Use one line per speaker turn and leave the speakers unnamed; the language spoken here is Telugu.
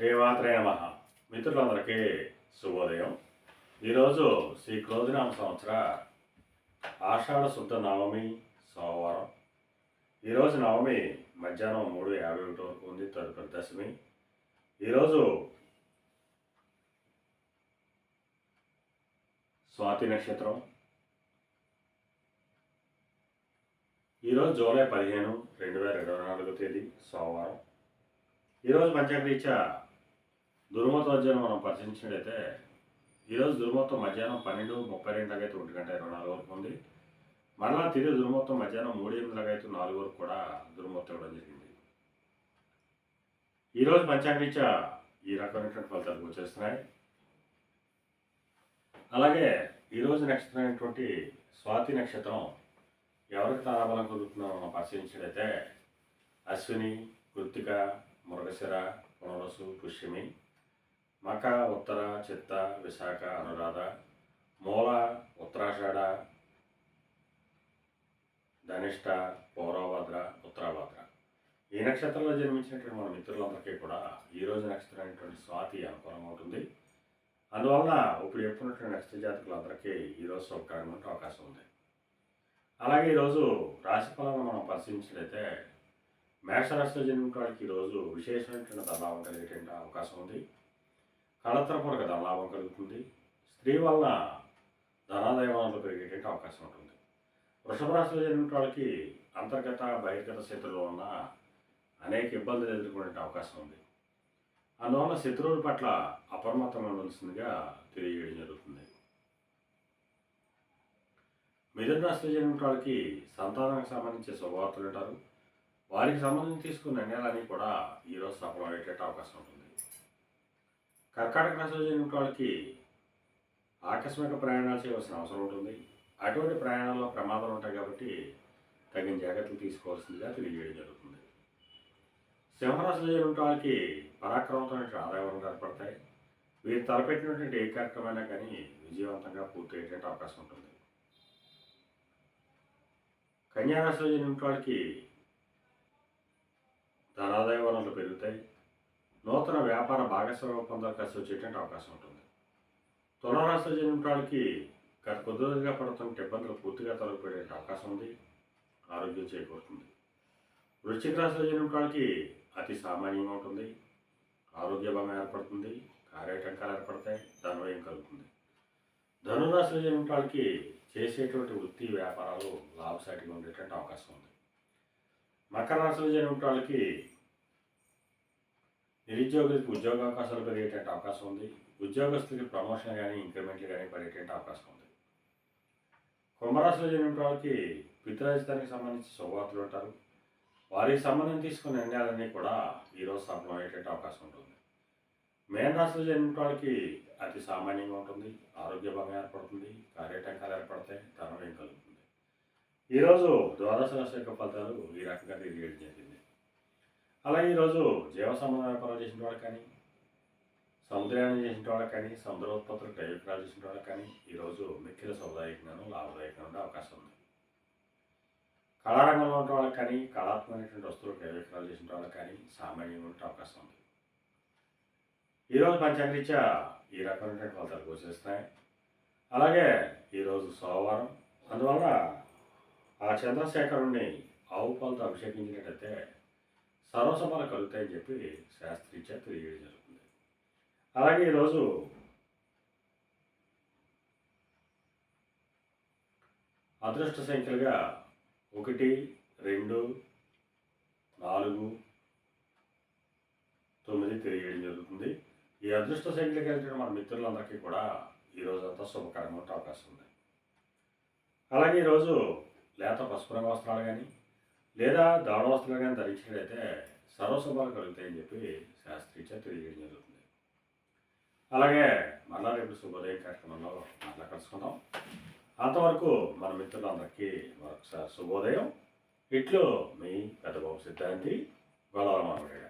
శ్రీమాత్రే నమ. మిత్రులందరికీ శుభోదయం. ఈరోజు శ్రీ క్రోధినామ సంవత్సర ఆషాఢ శుద్ధ నవమి సోమవారం. ఈరోజు నవమి మధ్యాహ్నం మూడు యాభై ఒకటి వరకు ఉంది తదుపరి దశమి. ఈరోజు స్వాతి నక్షత్రం. ఈరోజు జూలై పదిహేను రెండు వేల ఇరవై నాలుగో తేదీ సోమవారం. ఈరోజు పంచాంగరీత్యా దుర్మతోజ్యం మనం పరిశీలించినట్లయితే ఈరోజు దుర్మొత్తం మధ్యాహ్నం పన్నెండు ముప్పై రెండు అయితే ఒంటి గంట ఇరవై నాలుగు వరకు ఉంది. మరలా తిరిగి దుర్మొత్తం మధ్యాహ్నం మూడు ఎనిమిది అయితే నాలుగు వరకు కూడా దుర్మొత్తం ఇవ్వడం జరిగింది. ఈరోజు పంచాంగరీత్యా ఈ రకమైనటువంటి ఫలితాలు వచ్చేస్తున్నాయి. అలాగే ఈరోజు నక్షత్రం అయినటువంటి స్వాతి నక్షత్రం ఎవరికి తారాబలం కుదురుతుందో మనం పరిశీలించినట్లయితే అశ్విని కృత్తిక మృగశిర పునరసు పుష్యమి మక ఉత్తర చిత్త విశాఖ అనురాధ మూల ఉత్తరాషాఢ ధనిష్ట పౌరభద్ర ఉత్తరాభద్ర ఈ నక్షత్రంలో జన్మించినటువంటి మన మిత్రులందరికీ కూడా ఈ రోజు నక్షత్రం అయినటువంటి స్వాతి అనుకూలంగా ఉంటుంది. అందువలన ఇప్పుడు చెప్పుకున్నటువంటి నక్షత్ర జాతకులందరికీ ఈరోజు సౌకర్యం ఉండే అవకాశం ఉంది. అలాగే ఈరోజు రాశి ఫలాలను మనం పరిశీలించినట్లయితే మేషరాశిలో జన్మించిన వాళ్ళకి ఈరోజు విశేషమైనటువంటి ప్రభావం కలిగేటువంటి అవకాశం ఉంది. కళత్రపూర్వక ధనలాభం కలుగుతుంది. స్త్రీ వలన ధనాదాయ పెరిగేటువంటి అవకాశం ఉంటుంది వృషభ రాశిలో జరిగిన వాళ్ళకి అంతర్గత బహిర్గత స్థితిలో ఉన్న అనేక ఇబ్బందులు ఎదుర్కొనే అవకాశం ఉంది. అందువల్ల శత్రువుల పట్ల అప్రమత్తం ఉండవలసిందిగా తెలియజేయడం జరుగుతుంది. మిథున రాశిలో జరిగిన వాళ్ళకి సంతానానికి సంబంధించి శుభవార్తలు ఉంటారు వారికి సంబంధించి తీసుకున్న నిర్ణయాలన్నీ కూడా ఈరోజు సఫలమయ్యేట అవకాశం ఉంటుంది. కర్కాటక రాశిలో జన్మించిన వాళ్ళకి ఆకస్మిక ప్రయాణాలు చేయవలసిన అవసరం ఉంటుంది. అటువంటి ప్రయాణాల్లో ప్రమాదాలు ఉంటాయి కాబట్టి తగిన జాగ్రత్తలు తీసుకోవాల్సిందిగా తెలియజేయడం జరుగుతుంది. సింహరాశిలో జన్మించిన వాళ్ళకి పరాక్రమంతో ఆదాయం ఏర్పడతాయి. వీరు తలపెట్టినటువంటి ఏ కార్యక్రమైనా కానీ విజయవంతంగా పూర్తయ్యేటువంటి అవకాశం ఉంటుంది. కన్యారాశిలో జరిగిన వాళ్ళకి ధనాదాయ వనరులు పెరుగుతాయి. నూతన వ్యాపార భాగస్వామ్య ఒప్పందాలు కలిసి వచ్చేటువంటి అవకాశం ఉంటుంది. తులరాశి జన్మించిన వాళ్ళకి గత కొద్ది రోజులుగా పడుతున్న ఇబ్బందులు పూర్తిగా తొలగిపోయే అవకాశం ఉంది. ఆరోగ్యం చేకూరుతుంది. వృశ్చిక రాశిలో జన్మించిన వాళ్ళకి అతి సామాన్యంగా ఉంటుంది. ఆరోగ్య భంగం ఏర్పడుతుంది. కార్యటంకాలు ఏర్పడతాయి. ధనవ్యయం కలుగుతుంది. ధనురాశిలో జన్మించిన వాళ్ళకి చేసేటువంటి వృత్తి వ్యాపారాలు లాభసాటిగా ఉండేటువంటి అవకాశం ఉంది. మకర రాశిలో జన్మించిన వాళ్ళకి నిరుద్యోగులకి ఉద్యోగ అవకాశాలు పెరిగేటువంటి అవకాశం ఉంది. ఉద్యోగస్తులకి ప్రమోషన్ కానీ ఇంక్రిమెంట్లు కానీ పడేటువంటి అవకాశం ఉంది. కుంభరాశిలో జరిగిన వాళ్ళకి పితృరాజధానికి సంబంధించి శుభవార్తలు ఉంటారు. వారికి సంబంధం తీసుకున్న నిర్ణయాలన్నీ కూడా ఈరోజు సఫలమయ్యేటువంటి అవకాశం ఉంటుంది. మేన రాశిలో జరిగిన వాళ్ళకి అతి సామాన్యంగా ఉంటుంది. ఆరోగ్య భంగం ఏర్పడుతుంది. కార్యటంకాలు ఏర్పడతాయి. ధనం కలుగుతుంది. ఈరోజు ద్వాదశ రాశి యొక్క ఫలితాలు ఈ రకంగా తెలియజేయడం జరిగింది. అలాగే ఈరోజు జీవ సంబంధ వ్యాపారాలు చేసిన వాళ్ళకి కానీ సముద్రాన్ని చేసిన వాళ్ళకి కానీ సముద్రోత్పత్తులు ఉత్పత్తులు విక్రయాలు చేసిన వాళ్ళకి కానీ ఈరోజు మిక్కిల సముదాయకంగాను లాభదాయకంగా ఉండే అవకాశం ఉంది. కళారంగంలో ఉన్న వాళ్ళకి కానీ కళాత్మకమైనటువంటి వస్తువులు క్రయ చేసిన వాళ్ళకి కానీ సామాన్యంగా ఉండే అవకాశం ఉంది. ఈరోజు పంచాంగరీత్యా ఈ రకమైనటువంటి ఫలితాలు గోచరిస్తాయి అలాగే ఈరోజు సోమవారం అందువల్ల ఆ చంద్రశేఖరుణ్ణి ఆవు పాలతో అభిషేకించినట్టయితే సర్వసమాలు కలుగుతాయని చెప్పి శాస్త్రీత్యా తెలియజేయడం జరుగుతుంది. అలాగే ఈరోజు అదృష్ట సంఖ్యలుగా ఒకటి రెండు నాలుగు తొమ్మిది తెలియజేయడం జరుగుతుంది. ఈ అదృష్ట సంఖ్యలు కలిగిన మన మిత్రులందరికీ కూడా ఈ రోజంతా శుభకరంగా ఉండే అవకాశం ఉంది. అలాగే ఈరోజు లేత పసుపు రంగు వస్త్రాలు కానీ లేదా దాడ కానీ ధరించినట్లయితే సర్వశుభాలు కలుగుతాయని చెప్పి శాస్త్రీచ తెలియజేయడం జరుగుతుంది. అలాగే మళ్ళా రేపు శుభోదయం కార్యక్రమంలో మళ్ళా కలుసుకుందాం. అంతవరకు మన మిత్రులందరికీ మరొకసారి శుభోదయం. ఇట్లు మీ పెద్ద బాబు సిద్ధాంతి గొలవరమామయ్య